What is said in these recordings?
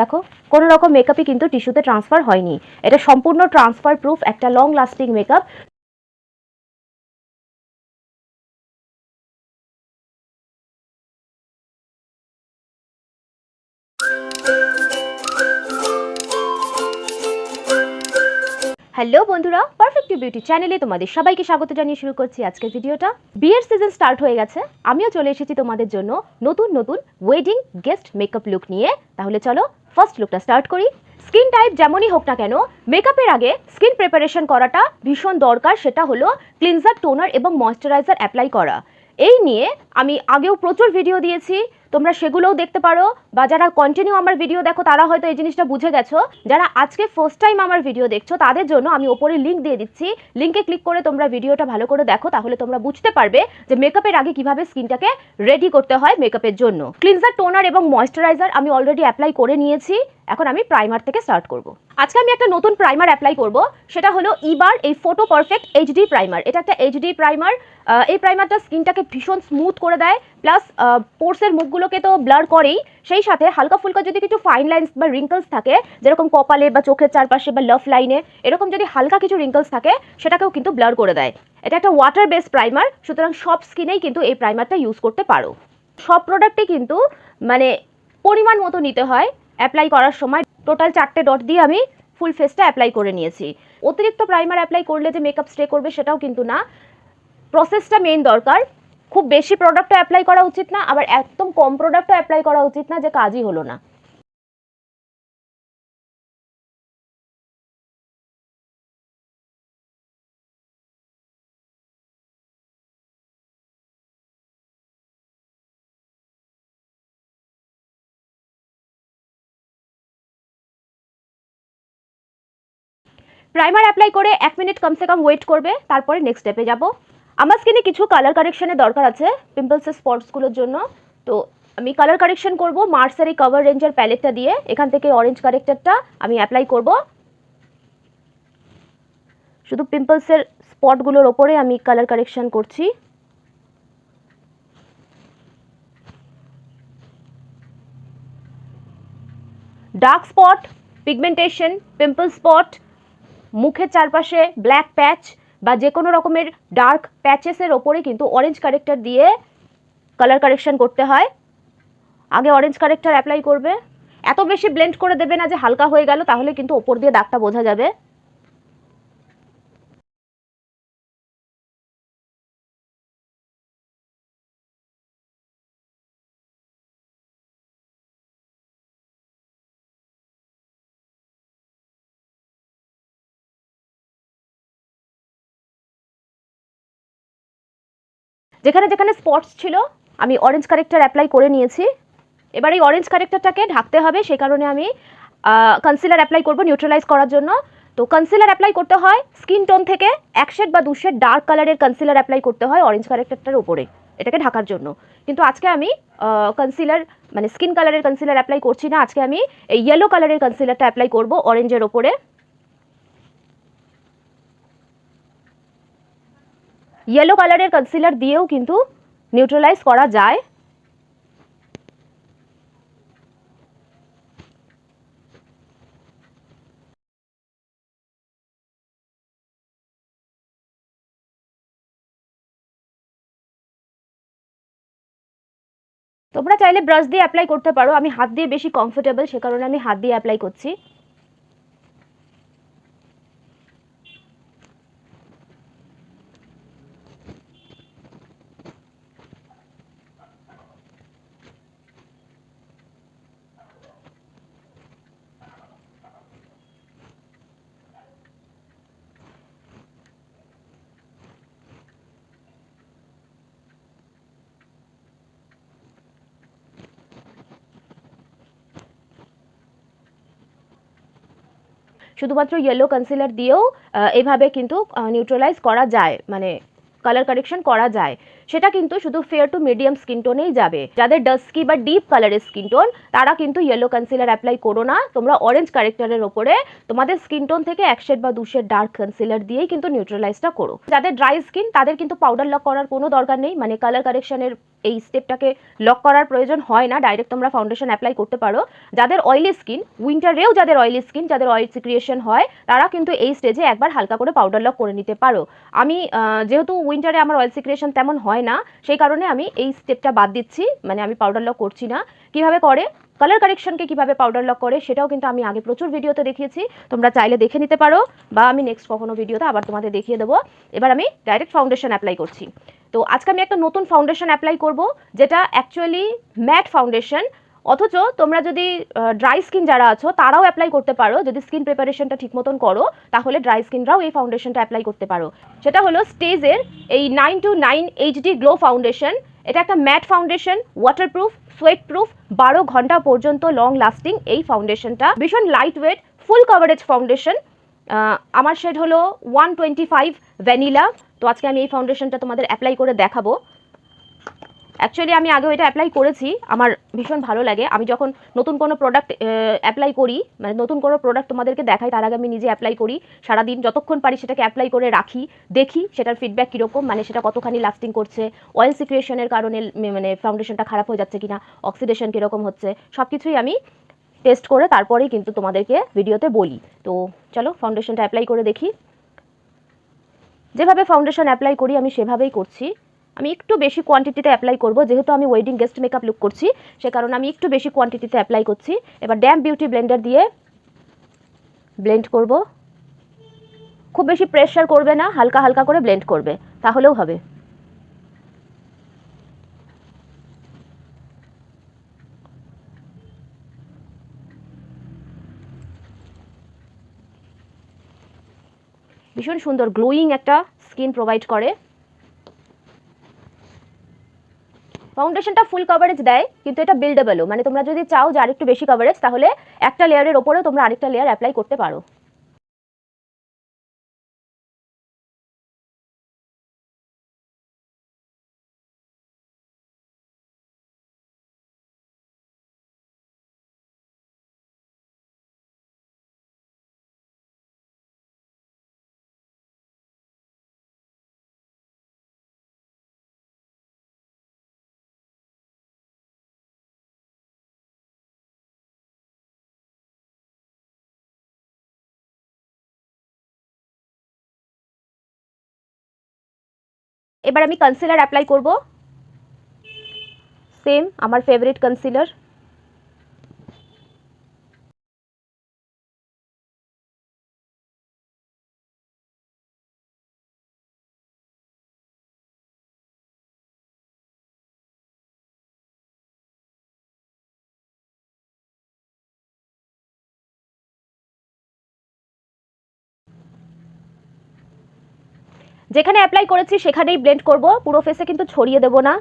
দেখো, কোনো রকম মেকআপই কিন্তু টিস্যুতে ট্রান্সফার হয়নি। এটা সম্পূর্ণ ট্রান্সফার প্রুফ একটা লং লাস্টিং মেকআপ হ্যালো বন্ধুরা পারফেক্ট বিউটি চ্যানেলে তোমাদের সবাইকে স্বাগত জানিয়ে শুরু করছি আজকের ভিডিওটা। বিয়ের সিজন স্টার্ট হয়ে গেছে, আমিও চলে এসেছি তোমাদের জন্য নতুন নতুন ওয়েডিং গেস্ট মেকআপ লুক নিয়ে। তাহলে চলো ফার্স্ট লুকটা স্টার্ট করি। স্কিন টাইপ যেমনই হোক না কেন মেকআপের আগে স্কিন প্রিপারেশন করাটা ভীষণ দরকার, সেটা হলো ক্লিনজার টোনার এবং ময়শ্চারাইজার অ্যাপ্লাই করা। এই নিয়ে আমি আগেও প্রচুর ভিডিও দিয়েছি। তোমরা সেগুলোও দেখতে পারো বা যারা কন্টিনিউ আমার ভিডিও দেখো, তারা হয়তো এই জিনিসটা বুঝে গেছো। যারা আজকে ফার্স্ট টাইম আমার ভিডিও দেখছ, তাদের জন্য আমি ওপরে লিঙ্ক দিয়ে দিচ্ছি। লিঙ্কে ক্লিক করে তোমরা ভিডিওটা ভালো করে দেখো, তাহলে তোমরা বুঝতে পারবে যে মেকআপের আগে কীভাবে স্কিনটাকে রেডি করতে হয় মেকআপের জন্য। ক্লিনজার টোনার এবং ময়শ্চারাইজার আমি অলরেডি অ্যাপ্লাই করে নিয়েছি। এখন আমি প্রাইমার থেকে স্টার্ট করব। আজকে আমি একটা নতুন প্রাইমার অ্যাপ্লাই করব, সেটা হলো ইবার এই ফটো পারফেক্ট এইচডি প্রাইমার এটা একটা এইচডি প্রাইমার এই প্রাইমারটা স্কিনটাকে ভীষণ স্মুথ করে দেয় প্লাস পোর্সের মুখগুলোকে তো ব্লার করেই, সেই সাথে হালকা ফুলকা যদি কিছু ফাইন লাইন্স বা রিঙ্কলস থাকে, যেরকম কপালে বা চোখের চারপাশে বা লাফ লাইনে এরকম যদি হালকা কিছু রিঙ্কলস থাকে, সেটাকেও কিন্তু ব্লার করে দেয়। এটা একটা ওয়াটার বেস প্রাইমার সুতরাং সব স্কিনেই কিন্তু এই প্রাইমারটা ইউজ করতে পারো। সব প্রোডাক্টে কিন্তু মানে পরিমাণ মতো নিতে হয় অ্যাপ্লাই করার সময় টোটাল চারটে ডট দিয়ে আমি ফুল ফেসটা অ্যাপ্লাই করে নিয়েছি। অতিরিক্ত প্রাইমার অ্যাপ্লাই করলে যে মেকআপ স্টে করবে সেটাও কিন্তু না। প্রসেসটা মেইন দরকার। খুব বেশি প্রোডাক্টও অ্যাপ্লাই করা উচিত না, আবার একদম কম প্রোডাক্টও অ্যাপ্লাই করা উচিত না, যে কাজই হলো না। প্রাইমার অ্যাপ্লাই করে এক মিনিট কমসে কম ওয়েট করবে, তারপরে নেক্সট স্টেপে যাব। আমার স্কিনে কিছু কালার কারেকশনের দরকার আছে পিম্পলসের স্পটসগুলোর জন্য। তো আমি কালার কারেকশন করব মার্সারি কভার রেঞ্জের প্যালেটটা দিয়ে, এখান থেকে অরেঞ্জ কারেক্টারটা আমি অ্যাপ্লাই করব। শুধু পিম্পলসের স্পটগুলোর ওপরে আমি কালার কারেকশন করছি। Dark spot pigmentation pimple spot মুখের চারপাশে ব্ল্যাক প্যাচ বা যে কোনো রকমের ডার্ক প্যাচেসের ওপরে কিন্তু অরেঞ্জ কারেক্টার দিয়ে কালার কারেকশন করতে হয়। আগে অরেঞ্জ কারেক্টার অ্যাপ্লাই করবে। এত বেশি ব্লেন্ড করে দেবে না যে হালকা হয়ে গেল, তাহলে কিন্তু ওপর দিয়ে দাগটা বোঝা যাবে। যেখানে যেখানে স্পটস ছিল, আমি অরেঞ্জ কারেক্টার অ্যাপ্লাই করে নিয়েছি। এবার এই অরেঞ্জ কারেক্টারটাকে ঢাকতে হবে, সে কারণে আমি কনসিলার অ্যাপ্লাই করব নিউট্রালাইজ করার জন্য। তো কনসিলার অ্যাপ্লাই করতে হয় স্কিন টোন থেকে, এক শেড বা দু শেড ডার্ক কালারের কনসিলার অ্যাপ্লাই করতে হয় অরেঞ্জ কারেক্টারটার উপরে, এটাকে ঢাকার জন্য। কিন্তু আজকে আমি কনসিলার মানে স্কিন কালারের কনসিলার অ্যাপ্লাই করছি না, আজকে আমি এই ইয়েলো কালারের কনসিলারটা অ্যাপ্লাই করব অরেঞ্জের ওপরে ইয়েলো কালারের কনসিলার দিয়েও কিন্তু নিউট্রালাইজ করা যায়। তোমরা চাইলে ব্রাশ দিয়ে অ্যাপ্লাই করতে পারো। আমি হাত দিয়ে বেশি কমফোর্টেবল সে কারণে আমি হাত দিয়ে অ্যাপ্লাই করছি। শুধুমাত্র ইয়েলো কনসিলার দিয়েও এভাবে কিন্তু নিউট্রালাইজ করা যায় মানে কালার কারেকশন করা যায়। সেটা কিন্তু শুধু ফেয়ার টু মিডিয়াম স্কিন টোনেই যাবে। যাদের ডাস্কি বা ডিপ কালারের স্কিন টোন তারা কিন্তু ইয়েলো কনসিলার অ্যাপ্লাই করো না। তোমরা অরেঞ্জ কারেক্টারের ওপরে তোমাদের স্কিন টোন থেকে এক শেড বা দু শেড ডার্ক কনসিলার দিয়েই কিন্তু নিউট্রালাইজটা করো। যাদের ড্রাই স্কিন তাদের কিন্তু পাউডার লক করার কোনো দরকার নেই। মানে কালার কারেকশনের এই স্টেপটাকে লক করার প্রয়োজন হয় না। ডাইরেক্ট তোমরা ফাউন্ডেশন অ্যাপ্লাই করতে পারো। যাদের অয়েলি স্কিন উইন্টারেও যাদের অয়েলি স্কিন যাদের অয়েল সিক্রিয়েশন হয়, তারা কিন্তু এই স্টেজে একবার হালকা করে পাউডার লক করে নিতে পারো। আমি যেহেতু উইন্টারে আমার অয়েল সিক্রিয়েশন তেমন হয় না। সেই কারণে আমি এই স্টেপটা বাদ দিচ্ছি। মানে আমি পাউডার লক করছি না। কীভাবে করে? কালার কারেকশনকে কীভাবে পাউডার লক করে, সেটাও কিন্তু আমি আগে প্রচুর ভিডিওতে দেখিয়েছি। তোমরা চাইলে দেখে নিতে পারো বা আমি নেক্সট কখনো ভিডিওতে আবার তোমাদের দেখিয়ে দেবো। এবার আমি ডাইরেক্ট ফাউন্ডেশন অ্যাপ্লাই করছি। তো আজকে আমি একটা নতুন ফাউন্ডেশন অ্যাপ্লাই করব, যেটা অ্যাকচুয়ালি ম্যাট ফাউন্ডেশন অথচ তোমরা যদি ড্রাই স্কিন যারা আছো, তারাও অ্যাপ্লাই করতে পারো। যদি স্কিন প্রিপারেশনটা ঠিক মতন করো, তাহলে ড্রাই স্কিনরাও এই ফাউন্ডেশনটা অ্যাপ্লাই করতে পারো। সেটা হলো স্টেজের এই nine to nine HD glow foundation এটা একটা matte foundation waterproof sweat proof বারো ঘণ্টা পর্যন্ত লং লাস্টিং এই ফাউন্ডেশনটা ভীষণ light weight full coverage foundation আমার শেড হলো ওয়ান টোয়েন্টি ফাইভ ভ্যানিলা তো আজকে আমি এই ফাউন্ডেশনটা তোমাদের অ্যাপ্লাই করে দেখাবো। অ্যাকচুয়ালি আমি আগেও এটা অ্যাপ্লাই করেছি। আমার ভীষণ ভালো লাগে। আমি যখন নতুন কোনো প্রোডাক্ট অ্যাপ্লাই করি মানে নতুন কোনো প্রোডাক্ট তোমাদেরকে দেখাই, তার আগে আমি নিজে অ্যাপ্লাই করি। সারাদিন যতক্ষণ পারি সেটাকে অ্যাপ্লাই করে রাখি, দেখি সেটার ফিডব্যাক কীরকম মানে সেটা কতখানি লাস্টিং করছে অয়েল সিক্রিয়েশনের কারণে মানে ফাউন্ডেশনটা খারাপ হয়ে যাচ্ছে কিনা অক্সিডেশন কীরকম হচ্ছে সব কিছুই আমি টেস্ট করে তারপরেই কিন্তু তোমাদেরকে ভিডিওতে বলি। তো চলো ফাউন্ডেশনটা অ্যাপ্লাই করে দেখি। যেভাবে ফাউন্ডেশন অ্যাপ্লাই করি, আমি সেভাবেই করছি। আমি একটু বেশি কোয়ান্টিটিতে অ্যাপ্লাই করব, যেহেতু আমি ওয়েডিং গেস্ট মেকআপ লুক করছি, সে কারণে আমি একটু বেশি কোয়ান্টিটিতে অ্যাপ্লাই করছি। এবার ড্যাম বিউটি ব্লেন্ডার দিয়ে ব্লেন্ড করব। খুব বেশি প্রেশার করবে না, হালকা হালকা করে ব্লেন্ড করবে, তাহলেও হবে। ভীষণ সুন্দর গ্লোয়িং একটা স্কিন প্রোভাইড করে। ফাউন্ডেশনটা ফুল কভারেজ দেয়, কিন্তু এটা বিল্ডেবলও মানে তোমরা যদি চাও যে আরেকটু বেশি কভারেজ তাহলে একটা লেয়ারের ওপরেও তোমরা আরেকটা লেয়ার অ্যাপ্লাই করতে পারো। এবার আমি কনসিলার অ্যাপ্লাই করব। সেম আমার ফেভারিট কনসিলার যেখানে অ্যাপ্লাই করেছি সেখানেই ব্লেন্ড করব। পুরো ফেসে কিন্তু ছড়িয়ে দেব না।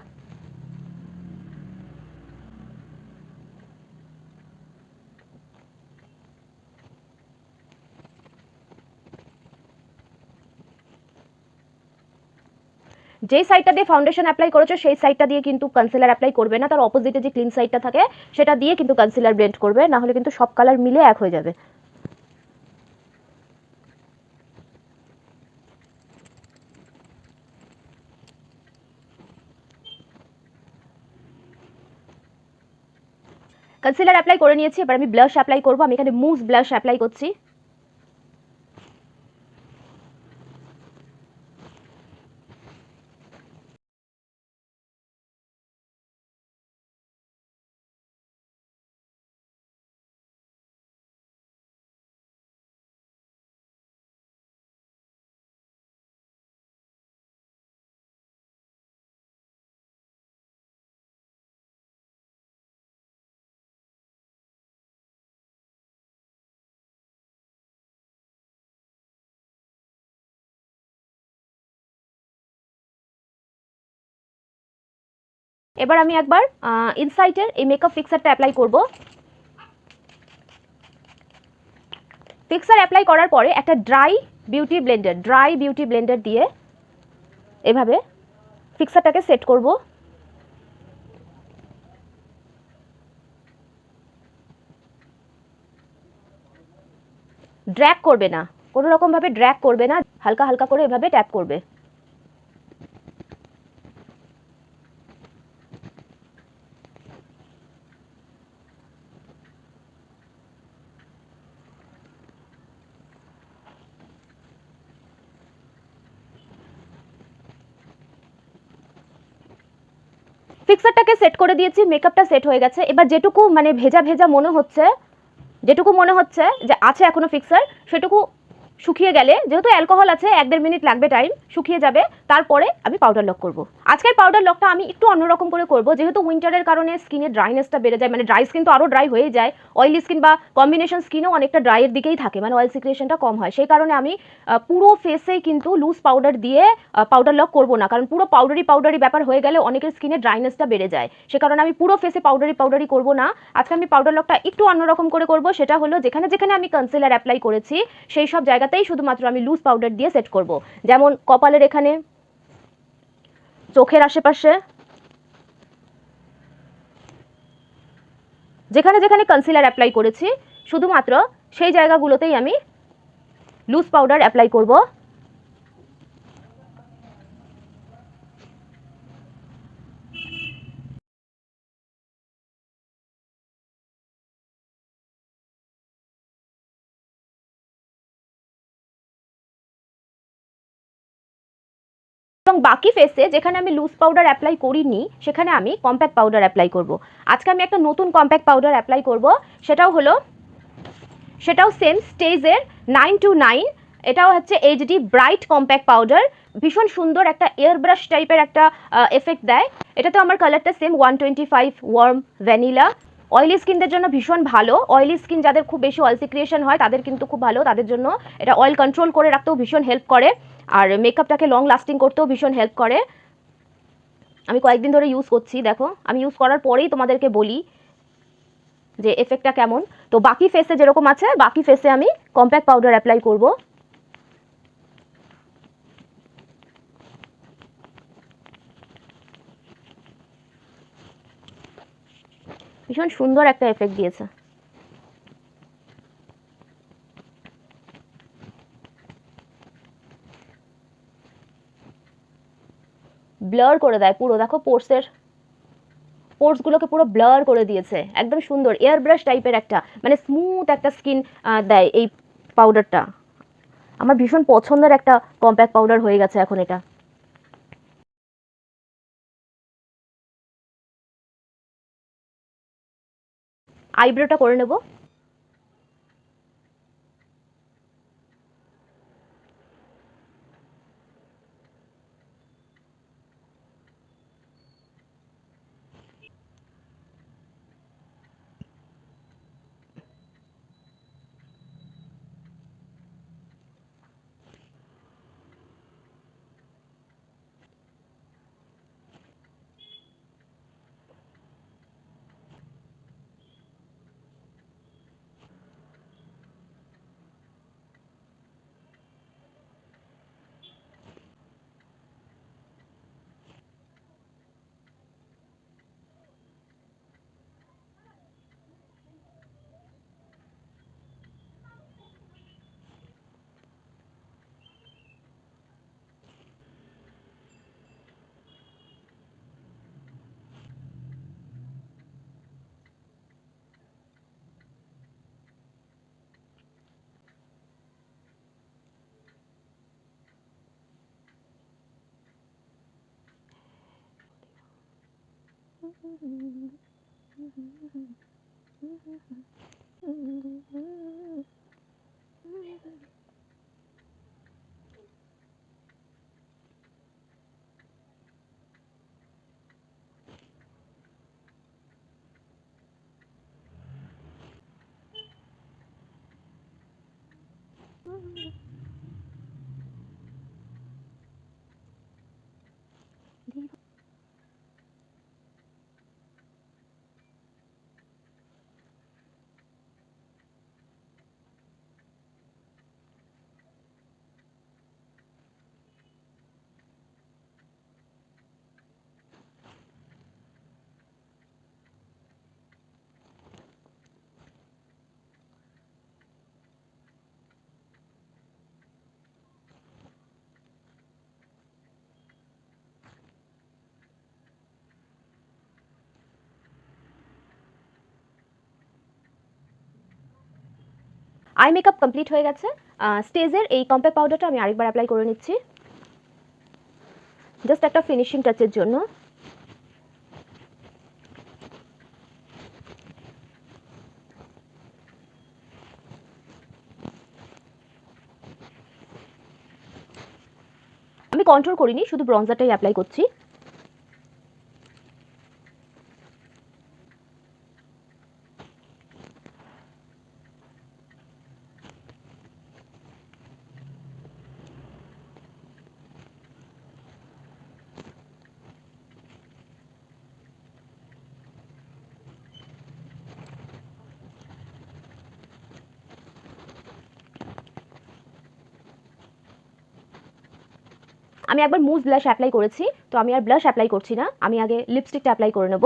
যে সাইডটা দিয়ে ফাউন্ডেশন অ্যাপ্লাই করেছ, সেই সাইডটা দিয়ে কিন্তু কনসিলার অ্যাপ্লাই করবে না। তার অপোজিটে যে ক্লিন সাইডটা থাকে, সেটা দিয়ে কিন্তু কনসিলার ব্লেন্ড করবে। না হলে কিন্তু সব কালার মিলে এক হয়ে যাবে। কনসিলার অ্যাপ্লাই করে নিয়েছি, এবার আমি ব্লাশ অ্যাপ্লাই করব। আমি এখানে মুভ ব্লাশ অ্যাপ্লাই করছি। এবার আমি একবার ইনসাইটের এই মেকআপ ফিক্সারটা অ্যাপ্লাই করব। ফিক্সার অ্যাপ্লাই করার পরে একটা dry beauty blender dry beauty blender দিয়ে এভাবে ফিক্সারটাকে সেট করব। ড্র্যাক করবে না, কোনো রকমভাবে ড্র্যাগ করবে না, হালকা হালকা করে এভাবে ট্যাপ করবে। ফিক্সারটাকে সেট করে দিয়েছি, মেকআপটা সেট হয়ে গেছে। এবার যেটুকু মানে ভেজা ভেজা মনে হচ্ছে, যেটুকু মনে হচ্ছে যে আছে এখনও ফিক্সার, সেটুকু শুকিয়ে গেলে, যেহেতু অ্যালকোহল আছে, এক দেড় মিনিট লাগবে টাইম শুকিয়ে যাবে, তারপরে আমি পাউডার লক করব। আজকের পাউডার লকটা আমি একটু অন্যরকম করে করব, যেহেতু উইন্টারের কারণে স্কিনের ড্রাইনেসটা বেড়ে যায় মানে ড্রাই স্কিন তো আরও ড্রাই হয়ে যায় অয়েলি স্কিন বা কম্বিনেশন স্কিনও অনেকটা ড্রাইয়ের দিকেই থাকে মানে অয়েল সিক্রিয়েশনটা কম হয়। সেই কারণে আমি পুরো ফেসেই কিন্তু লুজ পাউডার দিয়ে পাউডার লক করব না, কারণ পুরো পাউডারি পাউডারি ব্যাপার হয়ে গেলে অনেকের স্কিনে ড্রাইনেসটা বেড়ে যায়। সে কারণে আমি পুরো ফেসে পাউডারি পাউডারি করব না। আজকে আমি পাউডার লকটা একটু অন্যরকম করে করব, সেটা হলো যেখানে যেখানে আমি কনসিলার অ্যাপ্লাই করেছি, সেই সব জায়গাতেই শুধুমাত্র আমি লুজ পাউডার দিয়ে সেট করব। যেমন কপালের এখানে? চোখের আশেপাশে? যেখানে যেখানে কনসিলার অ্যাপ্লাই করেছি, শুধুমাত্র সেই জায়গাগুলোতেই আমি লুজ পাউডার অ্যাপ্লাই করব। এবং বাকি ফেসে যেখানে আমি লুজ পাউডার অ্যাপ্লাই করিনি, সেখানে আমি কম্প্যাক্ট পাউডার অ্যাপ্লাই করব। আজকে আমি একটা নতুন কম্প্যাক্ট পাউডার অ্যাপ্লাই করব। সেটাও হলো, সেটাও সেম স্টেজের নাইন টু নাইন এটাও হচ্ছে এইচডি ব্রাইট কম্প্যাক্ট পাউডার ভীষণ সুন্দর একটা এয়ার ব্রাশ টাইপের একটা এফেক্ট দেয়। এটা তো আমার কালারটা same one twenty five warm vanilla oily স্কিনদের জন্য ভীষণ ভালো। অয়েলি স্কিন যাদের খুব বেশি অয়েল সিক্রিয়েশন হয়, তাদের কিন্তু খুব ভালো। তাদের জন্য এটা অয়েল কন্ট্রোল করে রাখতেও ভীষণ হেল্প করে। আর মেকআপটাকে লং লাস্টিং করতেও ভীষণ হেল্প করে। আমি কয়েকদিন ধরে ইউজ করছি, দেখো। আমি ইউজ করার পরেই তোমাদেরকে বলি যে এফেক্টটা কেমন। তো বাকি ফেসে যেরকম আছে, বাকি ফেসে আমি কম্প্যাক্ট পাউডার অ্যাপ্লাই করব। ভীষণ সুন্দর একটা এফেক্ট দিয়েছে। ব্লার করে দেয় পুরো। দেখো পোর্সের পোর্সগুলোকে পুরো ব্লার করে দিয়েছে। একদম সুন্দর এয়ার ব্রাশ টাইপের একটা মানে স্মুথ একটা স্কিন দেয় এই পাউডারটা আমার ভীষণ পছন্দের একটা কম্প্যাক্ট পাউডার হয়ে গেছে এখন এটা। আইব্রোটা করে নেব। Mm-hmm. আই মেকআপ কমপ্লিট হয়ে গেছে। স্টেজের এই কম্প্যাক্ট পাউডারটা আমি আরেকবার অ্যাপ্লাই করে নিচ্ছি। জাস্ট একটা ফিনিশিং টাচের জন্য। আমি কন্ট্রোল করিনি, শুধু ব্রঞ্জারটাই অ্যাপ্লাই করছি। আমি একবার মুজ ব্লাশ অ্যাপ্লাই করেছি, তো আমি আর ব্লাশ অ্যাপ্লাই করছি না। আমি আগে লিপস্টিকটা অ্যাপ্লাই করে নেব।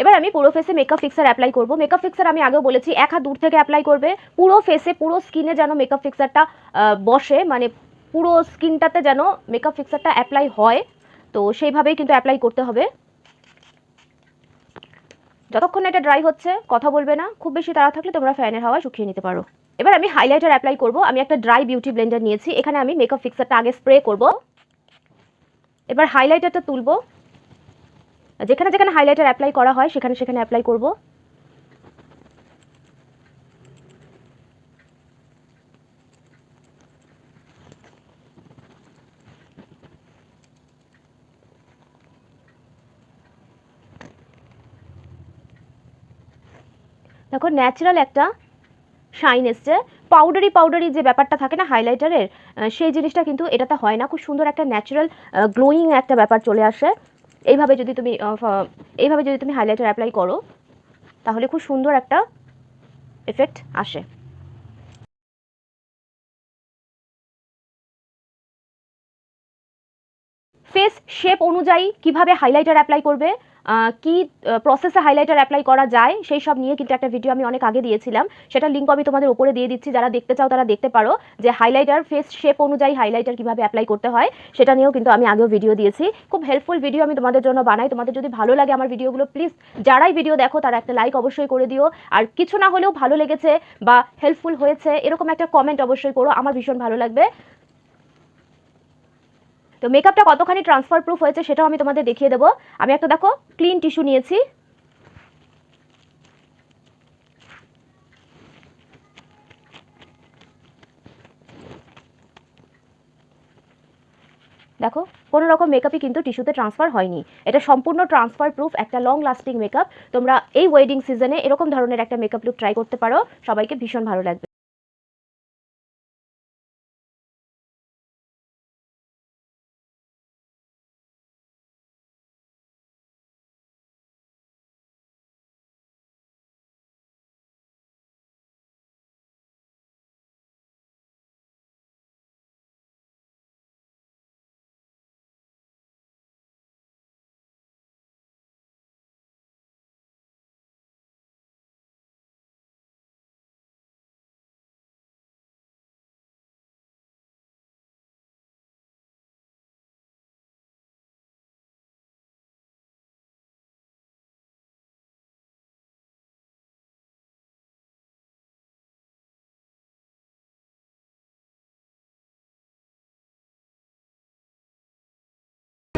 এবার আমি পুরো ফেসে মেকআপ ফিক্সার অ্যাপ্লাই করব। মেকআপ ফিক্সার আমি আগেও বলেছি, এক হাত দূর থেকে অ্যাপ্লাই করবে। পুরো ফেসে পুরো স্কিনে যেন মেকআপ ফিক্সারটা বসে মানে পুরো স্কিনটাতে যেন মেকআপ ফিক্সারটা অ্যাপ্লাই হয়। তো সেইভাবেই কিন্তু অ্যাপ্লাই করতে হবে। যতক্ষণ এটা ড্রাই হচ্ছে, কথা বলবে না। খুব বেশি তাড়া থাকলে তোমরা ফ্যানের হাওয়া শুকিয়ে নিতে পারো। এবার আমি হাইলাইটার অ্যাপ্লাই করব। আমি একটা ড্রাই বিউটি ব্লেন্ডার নিয়েছি। এখানে আমি মেকআপ ফিক্সারটা আগে স্প্রে করব। এবার হাইলাইটারটা তুলবো। যেখানে যেখানে হাইলাইটার অ্যাপ্লাই করা হয়, সেখানে সেখানে অ্যাপ্লাই করব। দেখো ন্যাচারাল একটা শাইন এসছে। পাউডারি পাউডারি যে ব্যাপারটা থাকে না হাইলাইটারের সেই জিনিসটা কিন্তু এটাতে হয় না। খুব সুন্দর একটা ন্যাচারাল গ্লোয়িং একটা ব্যাপার চলে আসে। এইভাবে যদি তুমি এইভাবে যদি তুমি হাইলাইটার অ্যাপ্লাই করো, তাহলে খুব সুন্দর একটা এফেক্ট আসে। ফেস শেপ অনুযায়ী কীভাবে হাইলাইটার অ্যাপ্লাই করবে? কি প্রসেসে হাইলাইটার অ্যাপ্লাই করা যায়, সেই সব নিয়ে কিন্তু একটা ভিডিও আমি অনেক আগে দিয়েছিলাম। সেটা লিঙ্ক আমি তোমাদের উপরে দিয়ে দিচ্ছি, যারা দেখতে চাও তারা দেখতে পারো যে হাইলাইটার ফেস শেপ অনুযায়ী হাইলাইটার কীভাবে অ্যাপ্লাই করতে হয়, সেটা নিয়েও কিন্তু আমি আগেও ভিডিও দিয়েছি। খুব হেল্পফুল ভিডিও আমি তোমাদের জন্য বানাই। তোমাদের যদি ভালো লাগে আমার ভিডিওগুলো প্লিজ যারাই ভিডিও দেখো তারা একটা লাইক অবশ্যই করে দিও। আর কিছু না হলেও ভালো লেগেছে বা হেল্পফুল হয়েছে, এরকম একটা কমেন্ট অবশ্যই করো। আমার ভীষণ ভালো লাগবে। তো মেকআপটা কতখানি ট্রান্সফার প্রুফ হয়েছে সেটাও আমি তোমাদের দেখিয়ে দেবো। আমি একটা, দেখো ক্লিন টিস্যু নিয়েছি। দেখো, কোনো রকম মেকআপই কিন্তু টিস্যুতে ট্রান্সফার হয়নি। এটা সম্পূর্ণ ট্রান্সফার প্রুফ একটা লং লাস্টিং মেকআপ তোমরা এই ওয়েডিং সিজনে এরকম ধরনের একটা মেকআপ লুক ট্রাই করতে পারো। সবাইকে ভীষণ ভালো লাগবে।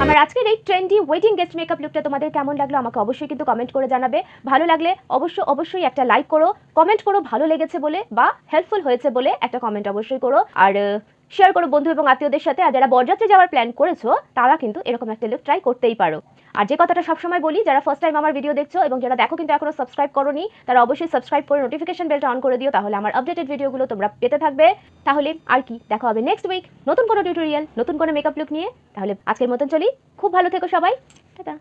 আমার আজকের এই ট্রেন্ডি ওয়েডিং গেস্ট মেকআপ লুকটা তোমাদের কেমন লাগল আমাকে অবশ্যই কিন্তু কমেন্ট করে জানাবে। ভালো লাগলে অবশ্যই অবশ্যই একটা লাইক করো। কমেন্ট করো ভালো লেগেছে বলে বা হেল্পফুল হয়েছে বলে একটা কমেন্ট অবশ্যই করো। আর শেয়ার করো বন্ধু এবং আত্মীয়দের সাথে, আর যারা বরযাত্রী যাওয়ার প্ল্যান করেছ, তারা কিন্তু এরকম একটা লুক ট্রাই করতেই পারো। আর যে কথাটা সবসময় বলি, যারা ফার্স্ট টাইম আমার ভিডিও দেখছ এবং যারা দেখো কিন্তু এখনও সাবস্ক্রাইব করোনি, তারা অবশ্যই সাবস্ক্রাইব করে নোটিফিকেশন বেলটা অন করে দিও, তাহলে আমার আপডেটেড ভিডিওগুলো তোমরা পেতে থাকবে। তাহলে আর কি, দেখা হবে নেক্সট উইক নতুন কোনো টিউটোরিয়াল নতুন কোনো মেকআপ লুক নিয়ে। তাহলে আজকের মতন চলি, খুব ভালো থেকো সবাই, টাটা।